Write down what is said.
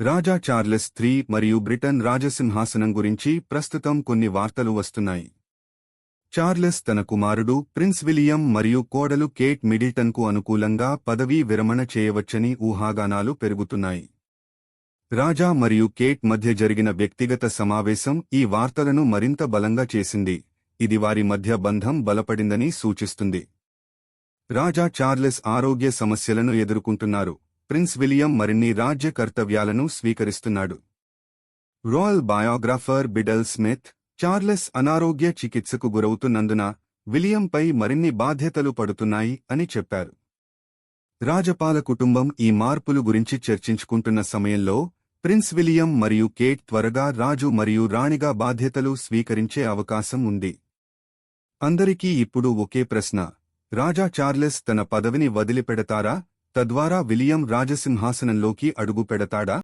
రాజా Charles three మరియు Britain రాజసింహాసనం గురించి ప్రస్తుతం కొన్ని వార్తలు వస్తున్నాయి. చార్లెస్ తన కుమారుడు ప్రిన్స్ విలియం మరియు కోడలు కేట్ మిడిల్టన్కు అనుకూలంగా పదవీ విరమణ చేయవచ్చని ఊహాగానాలు పెరుగుతున్నాయి. రాజా మరియు కేట్ మధ్య జరిగిన వ్యక్తిగత సమావేశం ఈ వార్తలను మరింత బలంగా చేసింది. ఇది వారి మధ్య బంధం బలపడిందని సూచిస్తుంది. రాజా చార్లెస్ ఆరోగ్య సమస్యలను ఎదుర్కొంటున్నారు. ప్రిన్స్ విలియం మరిన్ని రాజ్య కర్తవ్యాలను స్వీకరిస్తున్నాడు. Royal biographer Bedell Smith Charles అనారోగ్య చికిత్సకు గురవుతున్నందున విలియంపై మరిన్ని బాధ్యతలు పడుతున్నాయి అని చెప్పారు. రాజపాల కుటుంబం ఈ మార్పులు గురించి చర్చించుకుంటున్న సమయంలో ప్రిన్స్ విలియం మరియు కేట్ త్వరగా రాజు మరియు రాణిగా బాధ్యతలు స్వీకరించే అవకాశం ఉంది. అందరికీ ఇప్పుడు ఒకే ప్రశ్న. రాజా చార్లెస్ తన పదవిని వదిలిపెడతారా? తద్వారా విలియం రాజసింహాసనంలోకి అడుగుపెడతాడా